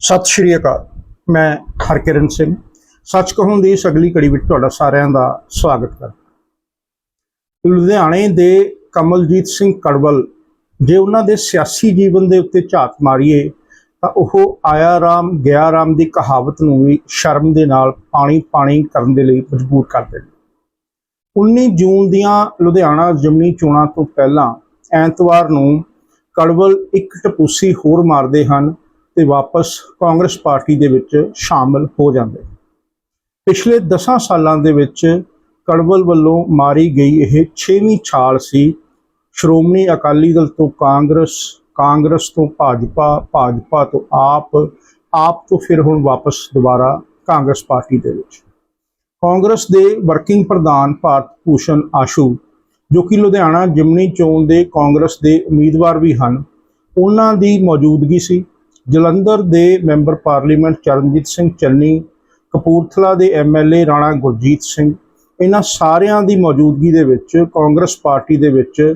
ਸਤਿ ਸ਼੍ਰੀ ਅਕਾਲ, ਮੈਂ ਹਰਕਿਰਨ ਸਿੰਘ। ਸੱਚ ਕਹੂੰ ਦੀ ਇਸ ਅਗਲੀ ਕੜੀ ਵਿੱਚ ਤੁਹਾਡਾ ਸਾਰਿਆਂ ਦਾ ਸਵਾਗਤ ਕਰਦਾ ਲੁਧਿਆਣੇ ਦੇ ਕਮਲਜੀਤ ਸਿੰਘ ਕੜਵਲ, ਜੇ ਉਹਨਾਂ ਦੇ ਸਿਆਸੀ ਜੀਵਨ ਦੇ ਉੱਤੇ ਝਾਤ ਮਾਰੀਏ, ਤਾਂ ਉਹ ਆਇਆ ਰਾਮ ਗਿਆ ਰਾਮ ਦੀ ਕਹਾਵਤ ਨੂੰ ਵੀ ਸ਼ਰਮ ਦੇ ਨਾਲ ਪਾਣੀ ਪਾਣੀ ਕਰਨ ਦੇ ਲਈ ਮਜਬੂਰ ਕਰਦੇ ਨੇ। 19 ਜੂਨ ਦੀਆਂ ਲੁਧਿਆਣਾ ਜ਼ਿਮਨੀ ਚੋਣਾਂ ਤੋਂ ਪਹਿਲਾਂ ਐਤਵਾਰ ਨੂੰ ਕੜਵਲ ਇੱਕ ਟਪੂਸੀ ਹੋਰ ਮਾਰਦੇ ਹਨ। ਤੇ ਵਾਪਸ ਕਾਂਗਰਸ ਪਾਰਟੀ ਦੇ ਵਿੱਚ ਸ਼ਾਮਲ ਹੋ ਜਾਂਦੇ। ਪਿਛਲੇ 10 ਸਾਲਾਂ ਦੇ ਵਿੱਚ ਕੜਵਲ ਵੱਲੋਂ ਮਾਰੀ ਗਈ ਇਹ 6ਵੀਂ ਛਾਲ ਸੀ। ਸ਼੍ਰੋਮਣੀ ਅਕਾਲੀ ਦਲ ਤੋਂ ਕਾਂਗਰਸ ਕਾਂਗਰਸ ਤੋਂ ਭਾਜਪਾ ਭਾਜਪਾ ਤੋਂ ਆਪ ਆਪ ਤੋਂ ਫਿਰ ਹੁਣ ਵਾਪਸ ਦੁਬਾਰਾ ਕਾਂਗਰਸ ਪਾਰਟੀ ਦੇ ਵਿੱਚ। ਕਾਂਗਰਸ ਦੇ ਵਰਕਿੰਗ ਪ੍ਰਧਾਨ ਭਾਰਤ ਭੂਸ਼ਣ ਆਸ਼ੂ, ਜੋ ਕਿ ਲੁਧਿਆਣਾ ਜਿਮਨੀ ਚੋਣ ਦੇ ਕਾਂਗਰਸ ਦੇ ਉਮੀਦਵਾਰ ਵੀ ਹਨ, ਉਹਨਾਂ ਦੀ ਮੌਜੂਦਗੀ ਸੀ। ਜਲੰਧਰ ਦੇ ਮੈਂਬਰ ਪਾਰਲੀਮੈਂਟ ਚਰਨਜੀਤ ਸਿੰਘ ਚੰਨੀ, ਕਪੂਰਥਲਾ ਦੇ ਐਮਐਲਏ ਰਾਣਾ ਗੁਰਜੀਤ ਸਿੰਘ, ਇਹਨਾਂ ਸਾਰਿਆਂ ਦੀ ਮੌਜੂਦਗੀ ਦੇ ਵਿੱਚ ਕਾਂਗਰਸ ਪਾਰਟੀ ਦੇ ਵਿੱਚ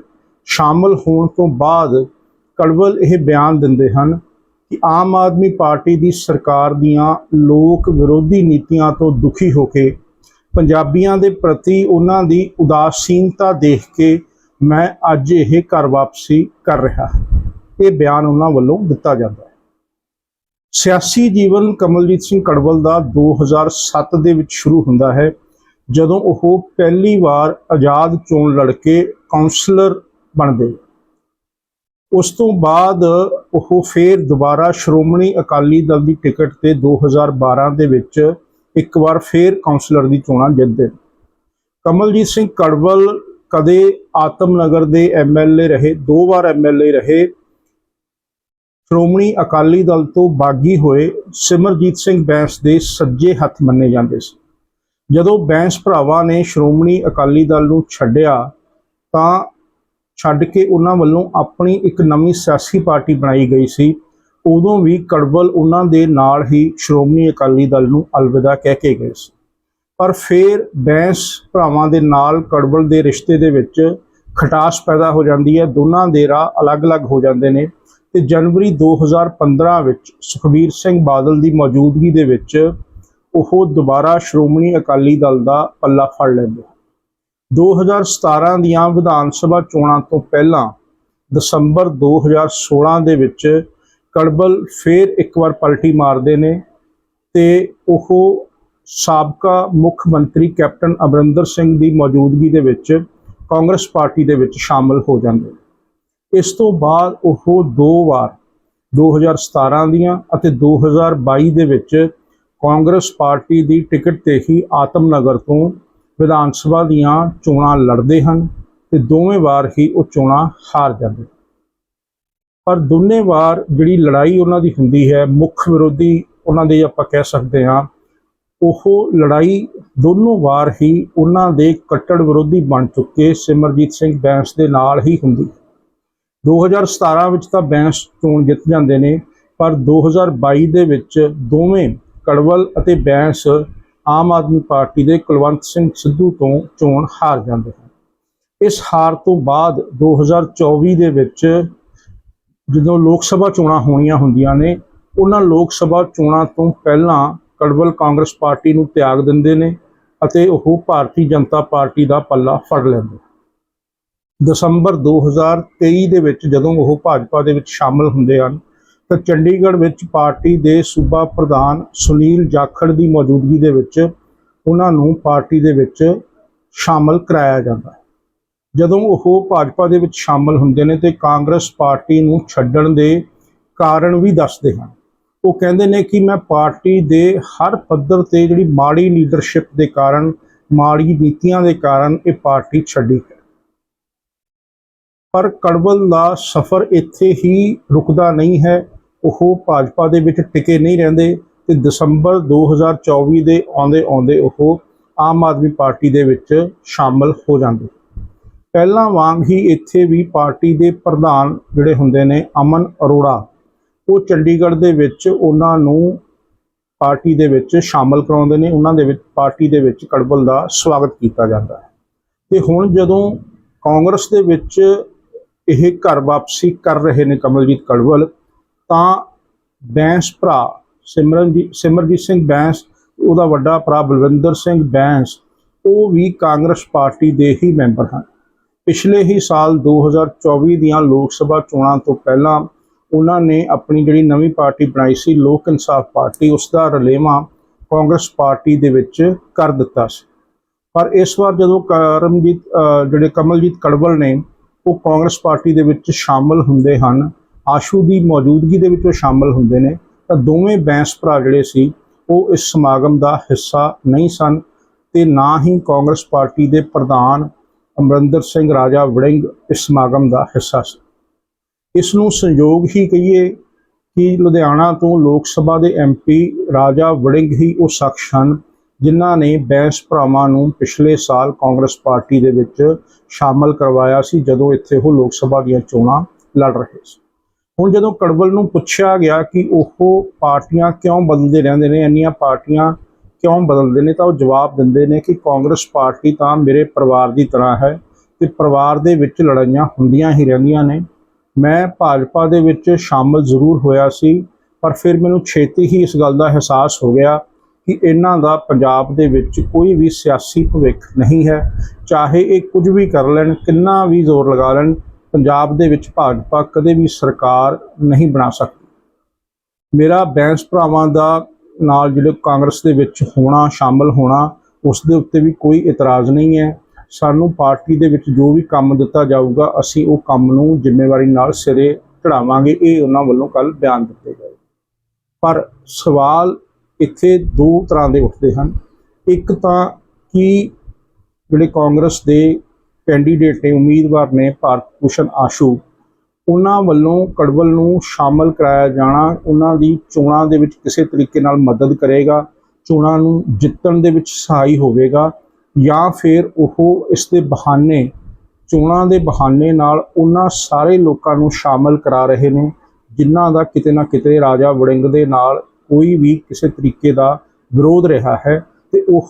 ਸ਼ਾਮਲ ਹੋਣ ਤੋਂ ਬਾਅਦ ਕੜਵਲ ਇਹ ਬਿਆਨ ਦਿੰਦੇ ਹਨ ਕਿ ਆਮ ਆਦਮੀ ਪਾਰਟੀ ਦੀ ਸਰਕਾਰ ਦੀਆਂ ਲੋਕ ਵਿਰੋਧੀ ਨੀਤੀਆਂ ਤੋਂ ਦੁਖੀ ਹੋ ਕੇ ਪੰਜਾਬੀਆਂ ਦੇ ਪ੍ਰਤੀ ਉਹਨਾਂ ਦੀ ਉਦਾਸੀਨਤਾ ਦੇਖ ਕੇ ਮੈਂ ਅੱਜ ਇਹ ਘਰ ਵਾਪਸੀ ਕਰ ਰਿਹਾ ਇਹ ਬਿਆਨ ਉਹਨਾਂ ਵੱਲੋਂ ਦਿੱਤਾ ਜਾਂਦਾ ਹੈ। ਸਿਆਸੀ ਜੀਵਨ ਕਮਲਜੀਤ ਸਿੰਘ ਕੜਵਲ ਦਾ 2007 ਦੇ ਵਿੱਚ ਸ਼ੁਰੂ ਹੁੰਦਾ ਹੈ, ਜਦੋਂ ਉਹ ਪਹਿਲੀ ਵਾਰ ਆਜ਼ਾਦ ਚੋਣ ਲੜ ਕੇ ਕਾਉਂਸਲਰ ਬਣਦੇ। ਉਸ ਤੋਂ ਬਾਅਦ ਉਹ ਫੇਰ ਦੁਬਾਰਾ ਸ਼੍ਰੋਮਣੀ ਅਕਾਲੀ ਦਲ ਦੀ ਟਿਕਟ ਤੇ 2012 ਦੇ ਵਿੱਚ ਇੱਕ ਵਾਰ ਫੇਰ ਕਾਉਂਸਲਰ ਦੀ ਚੋਣਾਂ ਜਿੱਤਦੇ। ਕਮਲਜੀਤ ਸਿੰਘ ਕੜਵਲ ਕਦੇ ਆਤਮਨਗਰ ਦੇ ਐਮਐਲਏ ਰਹੇ, ਦੋ ਵਾਰ ਐਮਐਲਏ ਰਹੇ ਸ਼੍ਰੋਮਣੀ ਅਕਾਲੀ ਦਲ ਤੋਂ ਬਾਗੀ ਹੋਏ ਸਿਮਰਜੀਤ ਸਿੰਘ ਬੈਂਸ ਦੇ ਸੱਜੇ ਹੱਥ ਮੰਨੇ ਜਾਂਦੇ ਸੀ। ਜਦੋਂ ਬੈਂਸ ਭਰਾਵਾਂ ਨੇ ਸ਼੍ਰੋਮਣੀ ਅਕਾਲੀ ਦਲ ਨੂੰ ਛੱਡਿਆ, ਤਾਂ ਛੱਡ ਕੇ ਉਹਨਾਂ ਵੱਲੋਂ ਆਪਣੀ ਇੱਕ ਨਵੀਂ ਸਿਆਸੀ ਪਾਰਟੀ ਬਣਾਈ ਗਈ ਸੀ। ਉਦੋਂ ਵੀ ਕੜਵਲ ਉਹਨਾਂ ਦੇ ਨਾਲ ਹੀ ਸ਼੍ਰੋਮਣੀ ਅਕਾਲੀ ਦਲ ਨੂੰ ਅਲਵਿਦਾ ਕਹਿ ਕੇ ਗਏ ਸੀ। ਪਰ ਫਿਰ ਬੈਂਸ ਭਰਾਵਾਂ ਦੇ ਨਾਲ ਕੜਵਲ ਦੇ ਰਿਸ਼ਤੇ ਦੇ ਵਿੱਚ ਖਟਾਸ ਪੈਦਾ ਹੋ ਜਾਂਦੀ ਹੈ। ਦੋਨਾਂ ਦੇ ਰਾਹ ਅਲੱਗ-ਅਲੱਗ ਹੋ ਜਾਂਦੇ ਨੇ। ਤੇ ਜਨਵਰੀ 2015 ਵਿੱਚ ਸੁਖਬੀਰ ਸਿੰਘ ਬਾਦਲ ਦੀ ਮੌਜੂਦਗੀ ਦੇ ਵਿੱਚ ਉਹ ਦੁਬਾਰਾ ਸ਼੍ਰੋਮਣੀ ਅਕਾਲੀ ਦਲ ਦਾ ਪੱਲਾ ਫੜ ਲੈਂਦੇ 2017 ਦੀਆਂ ਵਿਧਾਨ ਸਭਾ ਚੋਣਾਂ ਤੋਂ ਪਹਿਲਾਂ ਦਸੰਬਰ 2016 ਦੇ ਵਿੱਚ ਕੜਬਲ ਫੇਰ ਇੱਕ ਵਾਰ ਪਲਟੀ ਮਾਰਦੇ ਨੇ ਤੇ ਉਹ ਸਾਬਕਾ ਮੁੱਖ ਮੰਤਰੀ ਕੈਪਟਨ ਅਮਰਿੰਦਰ ਸਿੰਘ ਦੀ ਮੌਜੂਦਗੀ ਦੇ ਵਿੱਚ ਕਾਂਗਰਸ ਪਾਰਟੀ ਦੇ ਵਿੱਚ ਸ਼ਾਮਲ ਹੋ ਜਾਂਦੇ ਇਸ ਤੋਂ ਬਾਅਦ ਉਹ ਦੋ ਵਾਰ 2017 ਦੀਆਂ ਅਤੇ 2022 ਦੇ ਵਿੱਚ ਕਾਂਗਰਸ ਪਾਰਟੀ ਦੀ ਟਿਕਟ ਤੇ ਹੀ ਆਤਮਨਗਰ ਤੋਂ ਵਿਧਾਨ ਸਭਾ ਦੀਆਂ ਚੋਣਾਂ ਲੜਦੇ ਹਨ ਤੇ ਦੋਵੇਂ ਵਾਰ ਹੀ ਉਹ ਚੋਣਾਂ ਹਾਰ ਜਾਂਦੇ ਪਰ ਦੋਨੇ ਵਾਰ ਜਿਹੜੀ ਲੜਾਈ ਉਹਨਾਂ ਦੀ ਹੁੰਦੀ ਹੈ, ਮੁੱਖ ਵਿਰੋਧੀ ਉਹਨਾਂ ਦੇ ਆਪਾਂ ਕਹਿ ਸਕਦੇ ਹਾਂ, ਉਹ ਲੜਾਈ ਦੋਨੋਂ ਵਾਰ ਹੀ ਉਹਨਾਂ ਦੇ ਕੱਟੜ ਵਿਰੋਧੀ ਬਣ ਚੁੱਕੇ ਸਿਮਰਜੀਤ ਸਿੰਘ ਬੈਂਸ ਦੇ ਨਾਲ ਹੀ ਹੁੰਦੀ ਹੈ। 2017 ਵਿੱਚ ਤਾਂ ਬੈਂਸ ਚੋਣ ਜਿੱਤ ਜਾਂਦੇ ਨੇ, ਪਰ 2022 ਦੇ ਵਿੱਚ ਦੋਵੇਂ ਕੜਵਲ ਅਤੇ ਬੈਂਸ ਆਮ ਆਦਮੀ ਪਾਰਟੀ ਦੇ ਕੁਲਵੰਤ ਸਿੰਘ ਸਿੱਧੂ ਤੋਂ ਚੋਣ ਹਾਰ ਜਾਂਦੇ ਹਨ। ਇਸ ਹਾਰ ਤੋਂ ਬਾਅਦ 2024 ਦੇ ਵਿੱਚ ਜਦੋਂ ਲੋਕ ਸਭਾ ਚੋਣਾਂ ਹੋਣੀਆਂ ਹੁੰਦੀਆਂ ਨੇ, ਉਹਨਾਂ ਲੋਕ ਸਭਾ ਚੋਣਾਂ ਤੋਂ ਪਹਿਲਾਂ ਕੜਵਲ ਕਾਂਗਰਸ ਪਾਰਟੀ ਨੂੰ ਤਿਆਗ ਦਿੰਦੇ ਨੇ ਅਤੇ ਉਹ ਭਾਰਤੀ ਜਨਤਾ ਪਾਰਟੀ ਦਾ ਪੱਲਾ ਫੜ ਲੈਂਦੇ ਦਸੰਬਰ 2023 ਦੇ ਵਿੱਚ ਜਦੋਂ ਉਹ ਭਾਜਪਾ ਦੇ ਵਿੱਚ ਸ਼ਾਮਲ ਹੁੰਦੇ ਹਨ, ਤਾਂ ਚੰਡੀਗੜ੍ਹ ਵਿੱਚ ਪਾਰਟੀ ਦੇ ਸੂਬਾ ਪ੍ਰਧਾਨ ਸੁਨੀਲ ਜਾਖੜ ਦੀ ਮੌਜੂਦਗੀ ਦੇ ਵਿੱਚ ਉਹਨਾਂ ਨੂੰ ਪਾਰਟੀ ਦੇ ਵਿੱਚ ਸ਼ਾਮਲ ਕਰਾਇਆ ਜਾਂਦਾ ਹੈ। ਜਦੋਂ ਉਹ ਭਾਜਪਾ ਦੇ ਵਿੱਚ ਸ਼ਾਮਲ ਹੁੰਦੇ ਨੇ, ਤੇ ਕਾਂਗਰਸ ਪਾਰਟੀ ਨੂੰ ਛੱਡਣ ਦੇ ਕਾਰਨ ਵੀ ਦੱਸਦੇ ਹਨ। ਉਹ ਕਹਿੰਦੇ ਨੇ ਕਿ ਮੈਂ ਪਾਰਟੀ ਦੇ ਹਰ ਪੱਧਰ ਤੇ ਜਿਹੜੀ ਮਾੜੀ ਲੀਡਰਸ਼ਿਪ ਦੇ ਕਾਰਨ, ਮਾੜੀ ਨੀਤੀਆਂ ਦੇ ਕਾਰਨ ਇਹ ਪਾਰਟੀ ਛੱਡੀ ਪਰ ਕੜਵਲ ਦਾ ਸਫ਼ਰ ਇੱਥੇ ਹੀ ਰੁਕਦਾ ਨਹੀਂ ਹੈ। ਉਹ ਭਾਜਪਾ ਦੇ ਵਿੱਚ ਟਿਕੇ ਨਹੀਂ ਰਹਿੰਦੇ ਤੇ ਦਸੰਬਰ 2024 ਦੇ ਆਉਂਦੇ ਆਉਂਦੇ ਉਹ ਆਮ ਆਦਮੀ ਪਾਰਟੀ ਦੇ ਵਿੱਚ ਸ਼ਾਮਲ ਹੋ ਜਾਂਦੇ। ਪਹਿਲਾਂ ਵਾਂਗ ਹੀ ਇੱਥੇ ਵੀ ਪਾਰਟੀ ਦੇ ਪ੍ਰਧਾਨ ਜਿਹੜੇ ਹੁੰਦੇ ਨੇ ਅਮਨ ਅਰੋੜਾ, ਉਹ ਚੰਡੀਗੜ੍ਹ ਦੇ ਵਿੱਚ ਉਹਨਾਂ ਨੂੰ ਪਾਰਟੀ ਦੇ ਵਿੱਚ ਸ਼ਾਮਲ ਕਰਾਉਂਦੇ ਨੇ। ਉਹਨਾਂ ਦੇ ਵਿੱਚ ਪਾਰਟੀ ਦੇ ਵਿੱਚ ਕੜਬਲ ਦਾ ਸਵਾਗਤ ਕੀਤਾ ਜਾਂਦਾ ਹੈ। ਤੇ ਹੁਣ ਜਦੋਂ ਕਾਂਗਰਸ ਦੇ ਵਿੱਚ ਇਹ ਘਰ ਵਾਪਸੀ ਕਰ ਰਹੇ ਨੇ ਕਮਲਜੀਤ ਕੜਵਲ, ਤਾਂ ਬੈਂਸ ਭਰਾ ਸਿਮਰਨਜੀਤ ਸਿਮਰਜੀਤ ਸਿੰਘ ਬੈਂਸ, ਉਹਦਾ ਵੱਡਾ ਭਰਾ ਬਲਵਿੰਦਰ ਸਿੰਘ ਬੈਂਸ, ਉਹ ਵੀ ਕਾਂਗਰਸ ਪਾਰਟੀ ਦੇ ਹੀ ਮੈਂਬਰ ਹਨ। ਪਿਛਲੇ ਹੀ ਸਾਲ 2024 ਦੀਆਂ ਲੋਕ ਸਭਾ ਚੋਣਾਂ ਤੋਂ ਪਹਿਲਾਂ ਉਹਨਾਂ ਨੇ ਆਪਣੀ ਜਿਹੜੀ ਨਵੀਂ ਪਾਰਟੀ ਬਣਾਈ ਸੀ, ਲੋਕ ਇਨਸਾਫ ਪਾਰਟੀ ਉਸ ਦਾ ਰਲੇਵਾਂ ਕਾਂਗਰਸ ਪਾਰਟੀ ਦੇ ਵਿੱਚ ਕਰ ਦਿੱਤਾ ਸੀ। ਪਰ ਇਸ ਵਾਰ ਜਦੋਂ ਕਰਮਜੀਤ ਜਿਹੜੇ ਕਮਲਜੀਤ ਕੜਵਲ ਨੇ ਉਹ ਕਾਂਗਰਸ ਪਾਰਟੀ ਦੇ ਵਿੱਚ ਸ਼ਾਮਲ ਹੁੰਦੇ ਹਨ, ਆਸ਼ੂ ਦੀ ਮੌਜੂਦਗੀ ਦੇ ਵਿੱਚ ਉਹ ਸ਼ਾਮਲ ਹੁੰਦੇ ਨੇ, ਤਾਂ ਦੋਵੇਂ ਬੈਂਸ ਭਰਾ ਜਿਹੜੇ ਸੀ, ਉਹ ਇਸ ਸਮਾਗਮ ਦਾ ਹਿੱਸਾ ਨਹੀਂ ਸਨ ਤੇ ਨਾ ਹੀ ਕਾਂਗਰਸ ਪਾਰਟੀ ਦੇ ਪ੍ਰਧਾਨ ਅਮਰਿੰਦਰ ਸਿੰਘ ਰਾਜਾ ਵੜਿੰਗ ਇਸ ਸਮਾਗਮ ਦਾ ਹਿੱਸਾ ਸੀ। ਇਸ ਨੂੰ ਸੰਯੋਗ ਹੀ ਕਹੀਏ ਕਿ ਲੁਧਿਆਣਾ ਤੋਂ ਲੋਕ ਸਭਾ ਦੇ ਐਮਪੀ ਰਾਜਾ ਵੜਿੰਗ ਹੀ ਉਹ ਸ਼ਖਸ ਹਨ ਜਿਨ੍ਹਾਂ ਨੇ ਬੈਂਸ ਭਰਾਵਾਂ ਨੂੰ ਪਿਛਲੇ ਸਾਲ ਕਾਂਗਰਸ ਪਾਰਟੀ ਦੇ ਵਿੱਚ ਸ਼ਾਮਲ ਕਰਵਾਇਆ ਸੀ, ਜਦੋਂ ਇੱਥੇ ਉਹ ਲੋਕ ਸਭਾ ਦੀਆਂ ਚੋਣਾਂ ਲੜ ਰਹੇ ਸੀ। ਹੁਣ ਜਦੋਂ ਕੜਵਲ ਨੂੰ ਪੁੱਛਿਆ ਗਿਆ ਕਿ ਉਹ ਪਾਰਟੀਆਂ ਕਿਉਂ ਬਦਲਦੇ ਰਹਿੰਦੇ ਨੇ, ਇੰਨੀਆਂ ਪਾਰਟੀਆਂ ਕਿਉਂ ਬਦਲਦੇ ਨੇ, ਤਾਂ ਉਹ ਜਵਾਬ ਦਿੰਦੇ ਨੇ ਕਿ ਕਾਂਗਰਸ ਪਾਰਟੀ ਤਾਂ ਮੇਰੇ ਪਰਿਵਾਰ ਦੀ ਤਰ੍ਹਾਂ ਹੈ ਤੇ ਪਰਿਵਾਰ ਦੇ ਵਿੱਚ ਲੜਾਈਆਂ ਹੁੰਦੀਆਂ ਹੀ ਰਹਿੰਦੀਆਂ ਨੇ। ਮੈਂ ਭਾਜਪਾ ਦੇ ਵਿੱਚ ਸ਼ਾਮਲ ਜ਼ਰੂਰ ਹੋਇਆ ਸੀ, ਪਰ ਫਿਰ ਮੈਨੂੰ ਛੇਤੀ ਹੀ ਇਸ ਗੱਲ ਦਾ ਅਹਿਸਾਸ ਹੋ ਗਿਆ ਕਿ ਇਹਨਾਂ ਦਾ ਪੰਜਾਬ ਦੇ ਵਿੱਚ ਕੋਈ ਵੀ ਸਿਆਸੀ ਭਵਿੱਖ ਨਹੀਂ ਹੈ। ਚਾਹੇ ਇਹ ਕੁਝ ਵੀ ਕਰ ਲੈਣ, ਕਿੰਨਾ ਵੀ ਜ਼ੋਰ ਲਗਾ ਲੈਣ, ਪੰਜਾਬ ਦੇ ਵਿੱਚ ਭਾਜਪਾ ਕਦੇ ਵੀ ਸਰਕਾਰ ਨਹੀਂ ਬਣਾ ਸਕਦੀ। ਮੇਰਾ ਬੈਂਸ ਭਰਾਵਾਂ ਦਾ ਨਾਲ ਜਿਹੜੇ ਕਾਂਗਰਸ ਦੇ ਵਿੱਚ ਹੋਣਾ, ਸ਼ਾਮਲ ਹੋਣਾ, ਉਸ ਦੇ ਉੱਤੇ ਵੀ ਕੋਈ ਇਤਰਾਜ਼ ਨਹੀਂ ਹੈ। ਸਾਨੂੰ ਪਾਰਟੀ ਦੇ ਵਿੱਚ ਜੋ ਵੀ ਕੰਮ ਦਿੱਤਾ ਜਾਊਗਾ, ਅਸੀਂ ਉਹ ਕੰਮ ਨੂੰ ਜ਼ਿੰਮੇਵਾਰੀ ਨਾਲ ਸਿਰੇ ਚੜਾਵਾਂਗੇ। ਇਹ ਉਹਨਾਂ ਵੱਲੋਂ ਕੱਲ ਬਿਆਨ ਦਿੱਤੇ ਗਏ। ਪਰ ਸਵਾਲ ਇੱਥੇ ਦੋ ਤਰ੍ਹਾਂ ਦੇ ਉੱਠਦੇ ਹਨ। ਇੱਕ ਤਾਂ ਕਿ ਜਿਹੜੇ ਕਾਂਗਰਸ ਦੇ ਕੈਂਡੀਡੇਟ ਨੇ, ਉਮੀਦਵਾਰ ਨੇ, ਭਾਰਤ ਭੂਸ਼ਣ ਆਸ਼ੂ, ਉਹਨਾਂ ਵੱਲੋਂ ਕੜਵਲ ਨੂੰ ਸ਼ਾਮਲ ਕਰਾਇਆ ਜਾਣਾ, ਉਹਨਾਂ ਦੀ ਚੋਣਾਂ ਦੇ ਵਿੱਚ ਕਿਸੇ ਤਰੀਕੇ ਨਾਲ ਮਦਦ ਕਰੇਗਾ, ਚੋਣਾਂ ਨੂੰ ਜਿੱਤਣ ਦੇ ਵਿੱਚ ਸਹਾਈ ਹੋਵੇਗਾ ਜਾਂ ਫਿਰ ਉਹ ਇਸ ਦੇ ਬਹਾਨੇ, ਚੋਣਾਂ ਦੇ ਬਹਾਨੇ ਨਾਲ ਉਹਨਾਂ ਸਾਰੇ ਲੋਕਾਂ ਨੂੰ ਸ਼ਾਮਲ ਕਰਾ ਰਹੇ ਨੇ, ਜਿਨ੍ਹਾਂ ਦਾ ਕਿਤੇ ਨਾ ਕਿਤੇ ਰਾਜਾ ਵੜਿੰਗ ਦੇ ਨਾਲ ਕੋਈ ਵੀ ਕਿਸੇ ਤਰੀਕੇ ਦਾ ਵਿਰੋਧ ਰਿਹਾ ਹੈ ਤੇ ਉਹ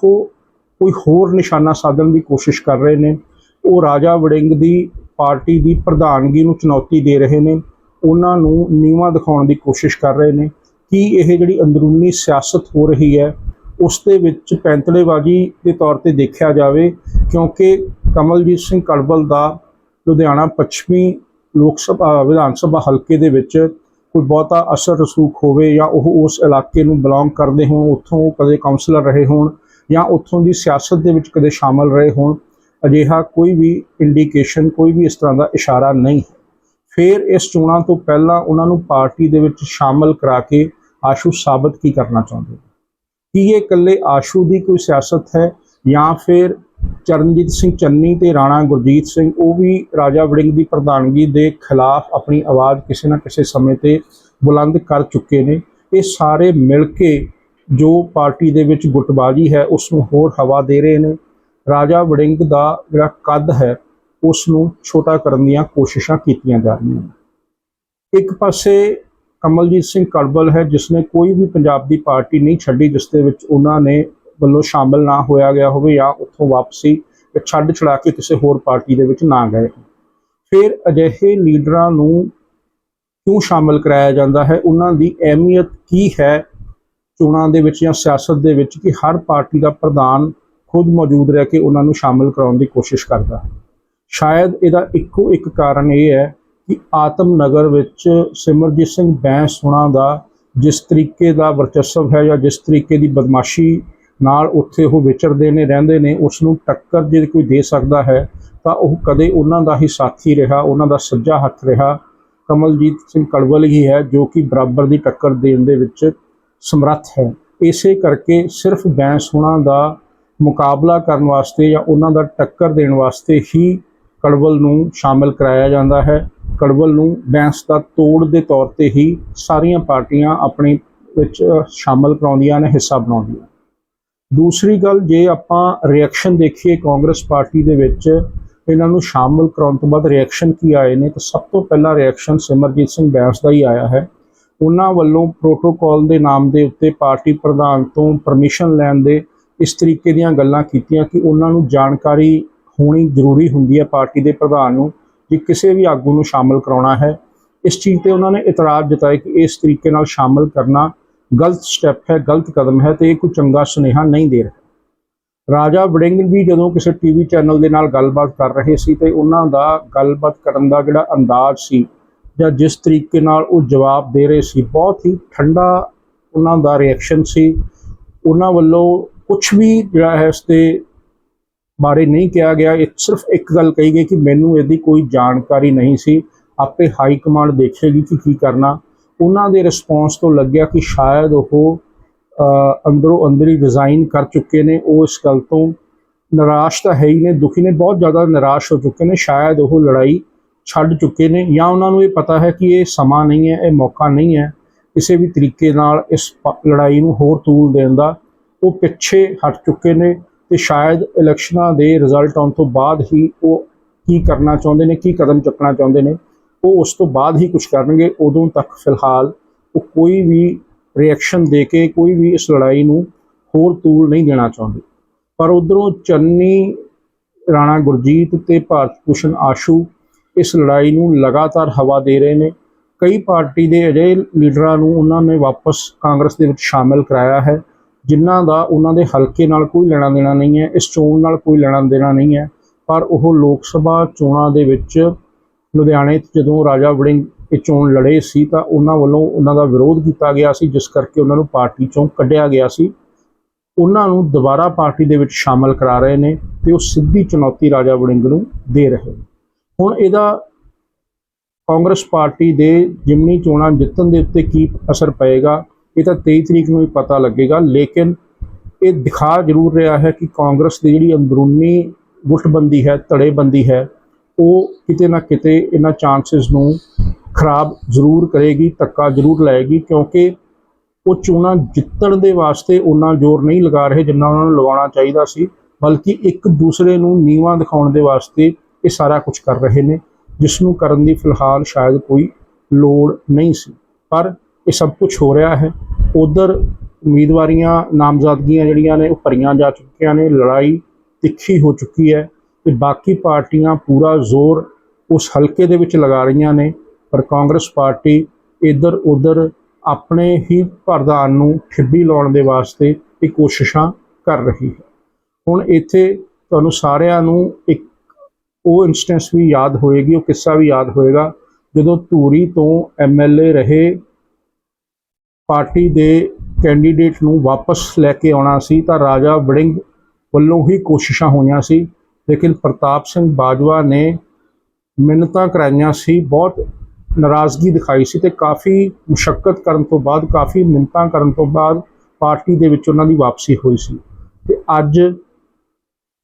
ਕੋਈ ਹੋਰ ਨਿਸ਼ਾਨਾ ਸਾਧਣ ਦੀ ਕੋਸ਼ਿਸ਼ ਕਰ ਰਹੇ ਨੇ। ਉਹ ਰਾਜਾ ਵੜਿੰਗ ਦੀ ਪਾਰਟੀ ਦੀ ਪ੍ਰਧਾਨਗੀ ਨੂੰ ਚੁਣੌਤੀ ਦੇ ਰਹੇ ਨੇ। ਉਹਨਾਂ ਨੂੰ ਨੀਵਾਂ ਦਿਖਾਉਣ ਦੀ ਕੋਸ਼ਿਸ਼ ਕਰ ਰਹੇ ਨੇ। ਕਿ ਇਹ ਜਿਹੜੀ ਅੰਦਰੂਨੀ ਸਿਆਸਤ ਹੋ ਰਹੀ ਹੈ, ਉਸ ਦੇ ਵਿੱਚ ਪੈਂਤਲੇਬਾਜ਼ੀ ਦੇ ਤੌਰ ਤੇ ਦੇਖਿਆ ਜਾਵੇ, ਕਿਉਂਕਿ ਕਮਲਜੀਤ ਸਿੰਘ ਕੜਬਲ ਦਾ ਲੁਧਿਆਣਾ ਪੱਛਮੀ ਲੋਕ ਸਭਾ, ਵਿਧਾਨ ਸਭਾ ਹਲਕੇ ਦੇ ਵਿੱਚ ਕੋਈ ਬਹੁਤਾ ਅਸਰ ਰਸੂਖ ਹੋਵੇ ਜਾਂ ਉਹ ਉਸ ਇਲਾਕੇ ਨੂੰ ਬਿਲੋਂਗ ਕਰਦੇ ਹੋਣ, ਉੱਥੋਂ ਉਹ ਕਦੇ ਕਾਉਂਸਲਰ ਰਹੇ ਹੋਣ ਜਾਂ ਉੱਥੋਂ ਦੀ ਸਿਆਸਤ ਦੇ ਵਿੱਚ ਕਦੇ ਸ਼ਾਮਲ ਰਹੇ ਹੋਣ, ਅਜਿਹਾ ਕੋਈ ਵੀ ਇੰਡੀਕੇਸ਼ਨ ਕੋਈ ਵੀ ਇਸ ਤਰ੍ਹਾਂ ਦਾ ਇਸ਼ਾਰਾ ਨਹੀਂ ਹੈ। ਫਿਰ ਇਸ ਚੋਣਾਂ ਤੋਂ ਪਹਿਲਾਂ ਉਹਨਾਂ ਨੂੰ ਪਾਰਟੀ ਦੇ ਵਿੱਚ ਸ਼ਾਮਲ ਕਰਾ ਕੇ ਆਸ਼ੂ ਸਾਬਤ ਕੀ ਕਰਨਾ ਚਾਹੁੰਦੇ ਕੀ ਇਹ ਇਕੱਲੇ ਆਸ਼ੂ ਦੀ ਕੋਈ ਸਿਆਸਤ ਹੈ ਜਾਂ ਫਿਰ ਚਰਨਜੀਤ ਸਿੰਘ ਚੰਨੀ ਤੇ ਰਾਣਾ ਗੁਰਜੀਤ ਸਿੰਘ, ਉਹ ਵੀ ਰਾਜਾ ਵੜਿੰਗ ਦੀ ਪ੍ਰਧਾਨਗੀ ਦੇ ਖਿਲਾਫ ਆਪਣੀ ਆਵਾਜ਼ ਕਿਸੇ ਨਾ ਕਿਸੇ ਸਮੇਂ ਤੇ ਬੁਲੰਦ ਕਰ ਚੁੱਕੇ ਨੇ। ਇਹ ਸਾਰੇ ਮਿਲ ਕੇ ਜੋ ਪਾਰਟੀ ਦੇ ਵਿੱਚ ਗੁੱਟਬਾਜ਼ੀ ਹੈ, ਉਸ ਨੂੰ ਹੋਰ ਹਵਾ ਦੇ ਰਹੇ ਨੇ। ਰਾਜਾ ਵੜਿੰਗ ਦਾ ਜਿਹੜਾ ਕੱਦ ਹੈ, ਉਸ ਨੂੰ ਛੋਟਾ ਕਰਨ ਦੀਆਂ ਕੋਸ਼ਿਸ਼ਾਂ ਕੀਤੀਆਂ ਜਾ ਰਹੀਆਂ ਨੇ। ਇੱਕ ਪਾਸੇ ਕਮਲਜੀਤ ਸਿੰਘ ਕੜਬਲ ਹੈ ਜਿਸ ਨੇ ਕੋਈ ਵੀ ਪੰਜਾਬ ਦੀ ਪਾਰਟੀ ਨਹੀਂ ਛੱਡੀ, ਜਿਸ ਦੇ ਵਿੱਚ ਉਹਨਾਂ ਨੇ ਵੱਲੋਂ ਸ਼ਾਮਲ ਨਾ ਹੋਇਆ ਗਿਆ ਹੋਵੇ ਜਾਂ ਉੱਥੋਂ ਵਾਪਸੀ ਛੱਡ ਛੜਾ ਕੇ ਕਿਸੇ ਹੋਰ ਪਾਰਟੀ ਦੇ ਵਿੱਚ ਨਾ ਗਏ ਫਿਰ ਅਜਿਹੇ ਲੀਡਰਾਂ ਨੂੰ ਕਿਉਂ ਸ਼ਾਮਲ ਕਰਾਇਆ ਜਾਂਦਾ ਹੈ? ਉਹਨਾਂ ਦੀ ਅਹਿਮੀਅਤ ਕੀ ਹੈ ਚੋਣਾਂ ਦੇ ਵਿੱਚ ਜਾਂ ਸਿਆਸਤ ਦੇ ਵਿੱਚ ਕਿ ਹਰ ਪਾਰਟੀ ਦਾ ਪ੍ਰਧਾਨ ਖੁਦ ਮੌਜੂਦ ਰਹਿ ਕੇ ਉਹਨਾਂ ਨੂੰ ਸ਼ਾਮਲ ਕਰਾਉਣ ਦੀ ਕੋਸ਼ਿਸ਼ ਕਰਦਾ ਹੈ? ਸ਼ਾਇਦ ਇਹਦਾ ਇੱਕੋ ਇੱਕ ਕਾਰਨ ਇਹ ਹੈ ਕਿ ਆਤਮ ਨਗਰ ਵਿੱਚ ਸਿਮਰਜੀਤ ਸਿੰਘ ਬੈਂਸ ਹੋਣਾ ਦਾ ਜਿਸ ਤਰੀਕੇ ਦਾ ਵਰਚਸਵ ਹੈ ਜਾਂ ਜਿਸ ਤਰੀਕੇ ਦੀ ਬਦਮਾਸ਼ੀ ਨਾਲ ਉੱਥੇ ਉਹ ਵਿਚਰਦੇ ਨੇ, ਰਹਿੰਦੇ ਨੇ ਉਸ ਨੂੰ ਟੱਕਰ ਜੇ ਕੋਈ ਦੇ ਸਕਦਾ ਹੈ, ਤਾਂ ਉਹ ਕਦੇ ਉਹਨਾਂ ਦਾ ਹੀ ਸਾਥੀ ਰਿਹਾ, ਉਹਨਾਂ ਦਾ ਸੱਜਾ ਹੱਥ ਰਿਹਾ। ਕਮਲਜੀਤ ਸਿੰਘ ਕੜਵਲ ਹੀ ਹੈ, ਜੋ ਕਿ ਬਰਾਬਰ ਦੀ ਟੱਕਰ ਦੇਣ ਦੇ ਵਿੱਚ ਸਮਰੱਥ ਹੈ। ਇਸੇ ਕਰਕੇ ਸਿਰਫ ਬੈਂਸ ਹੋਣਾ ਦਾ ਮੁਕਾਬਲਾ ਕਰਨ ਵਾਸਤੇ ਜਾਂ ਉਹਨਾਂ ਦਾ ਟੱਕਰ ਦੇਣ ਵਾਸਤੇ ਹੀ ਕੜਵਲ ਨੂੰ ਸ਼ਾਮਲ ਕਰਾਇਆ ਜਾਂਦਾ ਹੈ। ਕੜਵਲ ਨੂੰ ਬੈਂਸ ਦਾ ਤੋੜ ਦੇ ਤੌਰ ਤੇ ਹੀ ਸਾਰੀਆਂ ਪਾਰਟੀਆਂ ਆਪਣੇ ਵਿੱਚ ਸ਼ਾਮਲ ਕਰਾਉਂਦੀਆਂ ਨੇ, ਹਿੱਸਾ ਬਣਾਉਂਦੀਆਂ ਦੂਸਰੀ ਗੱਲ, ਜੇ ਆਪਾਂ ਰਿਐਕਸ਼ਨ ਦੇਖੀਏ ਕਾਂਗਰਸ ਪਾਰਟੀ ਦੇ ਵਿੱਚ, ਇਹਨਾਂ ਨੂੰ ਸ਼ਾਮਲ ਕਰਾਉਣ ਤੋਂ ਬਾਅਦ ਰਿਐਕਸ਼ਨ ਕੀ ਆਏ ਨੇ, ਤਾਂ ਸਭ ਤੋਂ ਪਹਿਲਾ ਰਿਐਕਸ਼ਨ ਸਿਮਰਜੀਤ ਸਿੰਘ ਬੈਂਸ ਦਾ ਹੀ ਆਇਆ ਹੈ। ਉਹਨਾਂ ਵੱਲੋਂ ਪ੍ਰੋਟੋਕਾਲ ਦੇ ਨਾਮ ਦੇ ਉੱਤੇ ਪਾਰਟੀ ਪ੍ਰਧਾਨ ਤੋਂ ਪਰਮਿਸ਼ਨ ਲੈਣ ਦੇ ਇਸ ਤਰੀਕੇ ਦੀਆਂ ਗੱਲਾਂ ਕੀਤੀਆਂ ਕਿ ਉਹਨਾਂ ਨੂੰ ਜਾਣਕਾਰੀ ਹੋਣੀ ਜ਼ਰੂਰੀ ਹੁੰਦੀ ਹੈ ਪਾਰਟੀ ਦੇ ਪ੍ਰਧਾਨ ਨੂੰ ਕਿ ਕਿਸੇ ਵੀ ਆਗੂ ਨੂੰ ਸ਼ਾਮਲ ਕਰਾਉਣਾ ਹੈ। ਇਸ ਚੀਜ਼ ਤੇ ਉਹਨਾਂ ਨੇ ਇਤਰਾਜ਼ ਜਤਾਇਆ ਕਿ ਇਸ ਤਰੀਕੇ ਨਾਲ ਸ਼ਾਮਲ ਕਰਨਾ ਗਲਤ ਸਟੈਪ ਹੈ, ਗਲਤ ਕਦਮ ਹੈ ਤੇ ਇਹ ਕੋਈ ਚੰਗਾ ਸੁਨੇਹਾ ਨਹੀਂ ਦੇ ਰਿਹਾ। ਰਾਜਾ ਵੜਿੰਗ ਵੀ ਜਦੋਂ ਕਿਸੇ ਟੀਵੀ ਚੈਨਲ ਦੇ ਨਾਲ ਗੱਲਬਾਤ ਕਰ ਰਹੇ ਸੀ ਤੇ ਉਹਨਾਂ ਦਾ ਗੱਲਬਾਤ ਕਰਨ ਦਾ ਜਿਹੜਾ ਅੰਦਾਜ਼ ਸੀ ਜਾਂ ਜਿਸ ਤਰੀਕੇ ਨਾਲ ਉਹ ਜਵਾਬ ਦੇ ਰਹੇ ਸੀ, ਬਹੁਤ ਹੀ ਠੰਡਾ ਉਹਨਾਂ ਦਾ ਰਿਐਕਸ਼ਨ ਸੀ। ਉਹਨਾਂ ਵੱਲੋਂ ਕੁਝ ਵੀ ਜਿਹੜਾ ਹੈ ਇਸ ਤੇ ਬਾਰੇ ਨਹੀਂ ਕਿਹਾ ਗਿਆ। ਇਹ ਸਿਰਫ ਇੱਕ ਗੱਲ ਕਹੀ ਗਈ ਕਿ ਮੈਨੂੰ ਇਹਦੀ ਕੋਈ ਜਾਣਕਾਰੀ ਨਹੀਂ ਸੀ। ਆਪੇ ਹਾਈ ਕਮਾਂਡ ਦੇਖੇਗੀ ਕਿ ਕੀ ਕਰਨਾ। ਉਹਨਾਂ ਦੇ ਰਿਸਪੌਂਸ ਤੋਂ ਲੱਗਿਆ ਕਿ ਸ਼ਾਇਦ ਉਹ ਅੰਦਰੋਂ ਅੰਦਰ ਹੀ ਰਿਜ਼ਾਈਨ ਕਰ ਚੁੱਕੇ ਨੇ। ਉਹ ਇਸ ਗੱਲ ਤੋਂ ਨਿਰਾਸ਼ ਤਾਂ ਹੈ ਹੀ ਨੇ, ਦੁਖੀ ਨੇ, ਬਹੁਤ ਜ਼ਿਆਦਾ ਨਿਰਾਸ਼ ਹੋ ਚੁੱਕੇ ਨੇ। ਸ਼ਾਇਦ ਉਹ ਲੜਾਈ ਛੱਡ ਚੁੱਕੇ ਨੇ ਜਾਂ ਉਹਨਾਂ ਨੂੰ ਇਹ ਪਤਾ ਹੈ ਕਿ ਇਹ ਸਮਾਂ ਨਹੀਂ ਹੈ, ਇਹ ਮੌਕਾ ਨਹੀਂ ਹੈ ਕਿਸੇ ਵੀ ਤਰੀਕੇ ਨਾਲ ਇਸ ਲੜਾਈ ਨੂੰ ਹੋਰ ਤੂਲ ਦੇਣ ਦਾ। ਉਹ ਪਿੱਛੇ ਹਟ ਚੁੱਕੇ ਨੇ ਤੇ ਸ਼ਾਇਦ ਇਲੈਕਸ਼ਨਾਂ ਦੇ ਰਿਜ਼ਲਟ ਆਉਣ ਤੋਂ ਬਾਅਦ ਹੀ ਉਹ ਕੀ ਕਰਨਾ ਚਾਹੁੰਦੇ ਨੇ, ਕੀ ਕਦਮ ਚੁੱਕਣਾ ਚਾਹੁੰਦੇ ਨੇ। ਉਹ ਉਸ ਤੋਂ ਬਾਅਦ ਹੀ ਕੁਝ ਕਰਨਗੇ, ਉਦੋਂ ਤੱਕ ਫਿਲਹਾਲ ਉਹ ਕੋਈ ਵੀ ਰਿਐਕਸ਼ਨ ਦੇ ਕੇ ਕੋਈ ਵੀ ਇਸ ਲੜਾਈ ਨੂੰ ਹੋਰ ਤੂਲ ਨਹੀਂ ਦੇਣਾ ਚਾਹੁੰਦੇ। ਪਰ ਉਧਰੋਂ ਚੰਨੀ, ਰਾਣਾ ਗੁਰਜੀਤ ਤੇ ਭਾਰਤ ਭੂਸ਼ਣ ਆਸ਼ੂ ਇਸ ਲੜਾਈ ਨੂੰ ਲਗਾਤਾਰ ਹਵਾ ਦੇ ਰਹੇ ਨੇ। ਕਈ ਪਾਰਟੀ ਦੇ ਅਜਿਹੇ ਲੀਡਰਾਂ ਨੂੰ ਉਹਨਾਂ ਨੇ ਵਾਪਸ ਕਾਂਗਰਸ ਦੇ ਵਿੱਚ ਸ਼ਾਮਿਲ ਕਰਾਇਆ ਹੈ, ਜਿਨ੍ਹਾਂ ਦਾ ਉਹਨਾਂ ਦੇ ਹਲਕੇ ਨਾਲ ਕੋਈ ਲੈਣਾ ਦੇਣਾ ਨਹੀਂ ਹੈ, ਇਸ ਚੋਣ ਨਾਲ ਕੋਈ ਲੈਣਾ ਦੇਣਾ ਨਹੀਂ ਹੈ। ਪਰ ਉਹ ਲੋਕ ਸਭਾ ਚੋਣਾਂ ਦੇ ਵਿੱਚ ਲੁਧਿਆਣੇ 'ਚ ਜਦੋਂ ਰਾਜਾ ਵੜਿੰਗ ਇਹ ਚੋਣ ਲੜੇ ਸੀ ਤਾਂ ਉਹਨਾਂ ਵੱਲੋਂ ਉਹਨਾਂ ਦਾ ਵਿਰੋਧ ਕੀਤਾ ਗਿਆ ਸੀ, ਜਿਸ ਕਰਕੇ ਉਹਨਾਂ ਨੂੰ ਪਾਰਟੀ ਚੋਂ ਕੱਢਿਆ ਗਿਆ ਸੀ। ਉਹਨਾਂ ਨੂੰ ਦੁਬਾਰਾ ਪਾਰਟੀ ਦੇ ਵਿੱਚ ਸ਼ਾਮਲ ਕਰਾ ਰਹੇ ਨੇ ਤੇ ਉਹ ਸਿੱਧੀ ਚੁਣੌਤੀ ਰਾਜਾ ਵੜਿੰਗ ਨੂੰ ਦੇ ਰਹੇ ਹੁਣ ਇਹਦਾ ਕਾਂਗਰਸ ਪਾਰਟੀ ਦੇ ਜਿਮਨੀ ਚੋਣਾਂ ਜਿੱਤਣ ਦੇ ਉੱਤੇ ਕੀ ਅਸਰ ਪਏਗਾ, ਇਹ ਤਾਂ 23 ਤਰੀਕ ਨੂੰ ਹੀ ਪਤਾ ਲੱਗੇਗਾ, ਲੇਕਿਨ ਇਹ ਦਿਖਾ ਜ਼ਰੂਰ ਰਿਹਾ ਹੈ ਕਿ ਕਾਂਗਰਸ ਦੀ ਜਿਹੜੀ ਅੰਦਰੂਨੀ ਗੁੱਟਬੰਦੀ ਹੈ, ਧੜੇਬੰਦੀ ਹੈ ਉਹ ਕਿਤੇ ਨਾ ਕਿਤੇ ਇਹਨਾਂ ਚਾਂਸਸ ਨੂੰ ਖਰਾਬ ਜ਼ਰੂਰ ਕਰੇਗੀ, ਧੱਕਾ ਜ਼ਰੂਰ ਲਾਏਗੀ ਕਿਉਂਕਿ ਉਹ ਚੋਣਾਂ ਜਿੱਤਣ ਦੇ ਵਾਸਤੇ ਉਹਨਾਂ ਜ਼ੋਰ ਨਹੀਂ ਲਗਾ ਰਹੇ ਜਿੰਨਾ ਉਹਨਾਂ ਨੂੰ ਲਗਾਉਣਾ ਚਾਹੀਦਾ ਸੀ, ਬਲਕਿ ਇੱਕ ਦੂਸਰੇ ਨੂੰ ਨੀਵਾਂ ਦਿਖਾਉਣ ਦੇ ਵਾਸਤੇ ਇਹ ਸਾਰਾ ਕੁਝ ਕਰ ਰਹੇ ਨੇ, ਜਿਸ ਨੂੰ ਕਰਨ ਦੀ ਫਿਲਹਾਲ ਸ਼ਾਇਦ ਕੋਈ ਲੋੜ ਨਹੀਂ ਸੀ। ਪਰ ਇਹ ਸਭ ਕੁਝ ਹੋ ਰਿਹਾ ਹੈ। ਉਧਰ ਉਮੀਦਵਾਰੀਆਂ, ਨਾਮਜ਼ਦਗੀਆਂ ਜਿਹੜੀਆਂ ਨੇ ਉਹ ਭਰੀਆਂ ਜਾ ਚੁੱਕੀਆਂ ਨੇ, ਲੜਾਈ ਤਿੱਖੀ ਹੋ ਚੁੱਕੀ ਹੈ। ਤੇ ਬਾਕੀ ਪਾਰਟੀਆਂ ਪੂਰਾ ਜ਼ੋਰ ਉਸ ਹਲਕੇ ਦੇ ਵਿੱਚ ਲਗਾ ਰਹੀਆਂ ਨੇ, ਪਰ ਕਾਂਗਰਸ ਪਾਰਟੀ ਇੱਧਰ ਉੱਧਰ ਆਪਣੇ ਹੀ ਪ੍ਰਧਾਨ ਨੂੰ ਠਿੱਬੀ ਲਾਉਣ ਦੇ ਵਾਸਤੇ ਇਹ ਕੋਸ਼ਿਸ਼ਾਂ ਕਰ ਰਹੀ ਹੈ। ਹੁਣ ਇੱਥੇ ਤੁਹਾਨੂੰ ਸਾਰਿਆਂ ਨੂੰ ਇੱਕ ਉਹ ਇਨਸਟੈਂਸ ਵੀ ਯਾਦ ਹੋਏਗੀ, ਉਹ ਕਿੱਸਾ ਵੀ ਯਾਦ ਹੋਏਗਾ, ਜਦੋਂ ਧੂਰੀ ਤੋਂ ਐਮਐਲਏ ਰਹੇ ਪਾਰਟੀ ਦੇ ਕੈਂਡੀਡੇਟ ਨੂੰ ਵਾਪਸ ਲੈ ਕੇ ਆਉਣਾ ਸੀ ਤਾਂ ਰਾਜਾ ਵੜਿੰਗ ਵੱਲੋਂ ਹੀ ਕੋਸ਼ਿਸ਼ਾਂ ਹੋਈਆਂ ਸੀ। ਲੇਕਿਨ ਪ੍ਰਤਾਪ ਸਿੰਘ ਬਾਜਵਾ ਨੇ ਮਿੰਨਤਾਂ ਕਰਾਈਆਂ ਸੀ, ਬਹੁਤ ਨਾਰਾਜ਼ਗੀ ਦਿਖਾਈ ਸੀ ਤੇ ਕਾਫੀ ਮੁਸ਼ਕਲ ਕਰਨ ਤੋਂ ਬਾਅਦ, ਕਾਫੀ ਮਿੰਨਤਾਂ ਕਰਨ ਤੋਂ ਬਾਅਦ ਪਾਰਟੀ ਦੇ ਵਿੱਚ ਉਹਨਾਂ ਦੀ ਵਾਪਸੀ ਹੋਈ ਸੀ। ਤੇ ਅੱਜ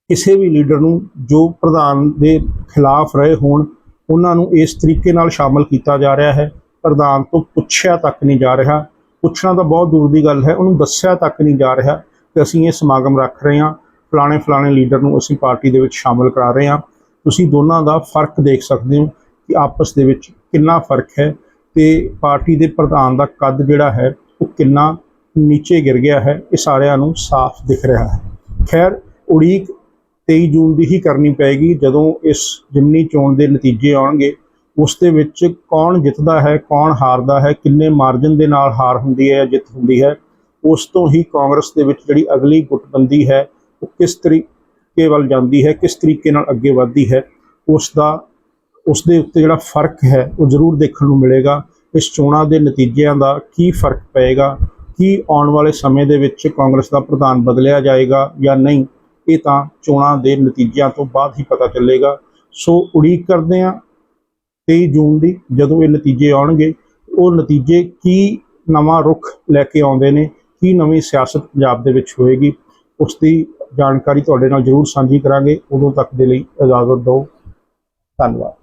ਕਿਸੇ ਵੀ ਲੀਡਰ ਨੂੰ ਜੋ ਪ੍ਰਧਾਨ ਦੇ ਖਿਲਾਫ ਰਹੇ ਹੋਣ, ਉਹਨਾਂ ਨੂੰ ਇਸ ਤਰੀਕੇ ਨਾਲ ਸ਼ਾਮਲ ਕੀਤਾ ਜਾ ਰਿਹਾ ਹੈ। ਪ੍ਰਧਾਨ ਤੋਂ ਪੁੱਛਿਆ ਤੱਕ ਨਹੀਂ ਜਾ ਰਿਹਾ। ਪੁੱਛਣਾ ਤਾਂ ਬਹੁਤ ਦੂਰ ਦੀ ਗੱਲ ਹੈ, ਉਹਨੂੰ ਦੱਸਿਆ ਤੱਕ ਨਹੀਂ ਜਾ ਰਿਹਾ ਕਿ ਅਸੀਂ ਇਹ ਸਮਾਗਮ ਰੱਖ ਰਹੇ ਹਾਂ। ਫਲਾਣੇ ਫਲਾਣੇ ਲੀਡਰ ਨੂੰ ਅਸੀਂ ਪਾਰਟੀ ਦੇ ਵਿੱਚ ਸ਼ਾਮਲ ਕਰਾ ਰਹੇ ਹਾਂ। ਤੁਸੀਂ ਦੋਨਾਂ ਦਾ ਫ਼ਰਕ ਦੇਖ ਸਕਦੇ ਹੋ ਕਿ ਆਪਸ ਦੇ ਵਿੱਚ ਕਿੰਨਾ ਫ਼ਰਕ ਹੈ ਤੇ ਪਾਰਟੀ ਦੇ ਪ੍ਰਧਾਨ ਦਾ ਕੱਦ ਜਿਹੜਾ ਹੈ, ਉਹ ਕਿੰਨਾ ਨੀਚੇ ਗਿਰ ਗਿਆ ਹੈ, ਇਹ ਸਾਰਿਆਂ ਨੂੰ ਸਾਫ਼ ਦਿਖ ਰਿਹਾ ਹੈ। ਖੈਰ, ਉਡੀਕ 23 ਜੂਨ ਦੀ ਹੀ ਕਰਨੀ ਪਏਗੀ। ਜਦੋਂ ਇਸ ਜਿਮਨੀ ਚੋਣ ਦੇ ਨਤੀਜੇ ਆਉਣਗੇ, ਉਸ ਦੇ ਵਿੱਚ ਕੌਣ ਜਿੱਤਦਾ ਹੈ, ਕੌਣ ਹਾਰਦਾ ਹੈ, ਕਿੰਨੇ ਮਾਰਜਨ ਦੇ ਨਾਲ ਹਾਰ ਹੁੰਦੀ ਹੈ ਜਾਂ ਜਿੱਤ ਹੁੰਦੀ ਹੈ, ਉਸ ਤੋਂ ਹੀ ਕਾਂਗਰਸ ਦੇ ਵਿੱਚ ਜਿਹੜੀ ਅਗਲੀ ਗੁੱਟਬੰਦੀ ਹੈ ਉਹ ਕਿਸ ਤਰੀਕੇ ਵੱਲ ਜਾਂਦੀ ਹੈ, ਕਿਸ ਤਰੀਕੇ ਨਾਲ ਅੱਗੇ ਵਧਦੀ ਹੈ ਉਸ ਦਾ ਉਸ ਦੇ ਉੱਤੇ ਜਿਹੜਾ ਫ਼ਰਕ ਹੈ, ਉਹ ਜ਼ਰੂਰ ਦੇਖਣ ਨੂੰ ਮਿਲੇਗਾ। ਇਸ ਚੋਣਾਂ ਦੇ ਨਤੀਜਿਆਂ ਦਾ ਕੀ ਫ਼ਰਕ ਪਏਗਾ? ਕੀ ਆਉਣ ਵਾਲੇ ਸਮੇਂ ਦੇ ਵਿੱਚ ਕਾਂਗਰਸ ਦਾ ਪ੍ਰਧਾਨ ਬਦਲਿਆ ਜਾਏਗਾ ਜਾਂ ਨਹੀਂ? ਇਹ ਤਾਂ ਚੋਣਾਂ ਦੇ ਨਤੀਜਿਆਂ ਤੋਂ ਬਾਅਦ ਹੀ ਪਤਾ ਚੱਲੇਗਾ। ਸੋ ਉਡੀਕ ਕਰਦੇ ਹਾਂ 23 ਜੂਨ ਦੀ, ਜਦੋਂ ਇਹ ਨਤੀਜੇ ਆਉਣਗੇ, ਉਹ ਨਤੀਜੇ ਕੀ ਨਵਾਂ ਰੁਖ ਲੈ ਕੇ ਆਉਂਦੇ ਨੇ, ਕੀ ਨਵੀਂ ਸਿਆਸਤ ਪੰਜਾਬ ਦੇ ਵਿੱਚ ਹੋਏਗੀ, ਉਸ ਦੀ ਜਾਣਕਾਰੀ ਤੁਹਾਡੇ ਨਾਲ ਜ਼ਰੂਰ ਸਾਂਝੀ ਕਰਾਂਗੇ। ਉਦੋਂ ਤੱਕ ਦੇ ਲਈ ਇਜਾਜ਼ਤ ਦਿਓ। ਧੰਨਵਾਦ।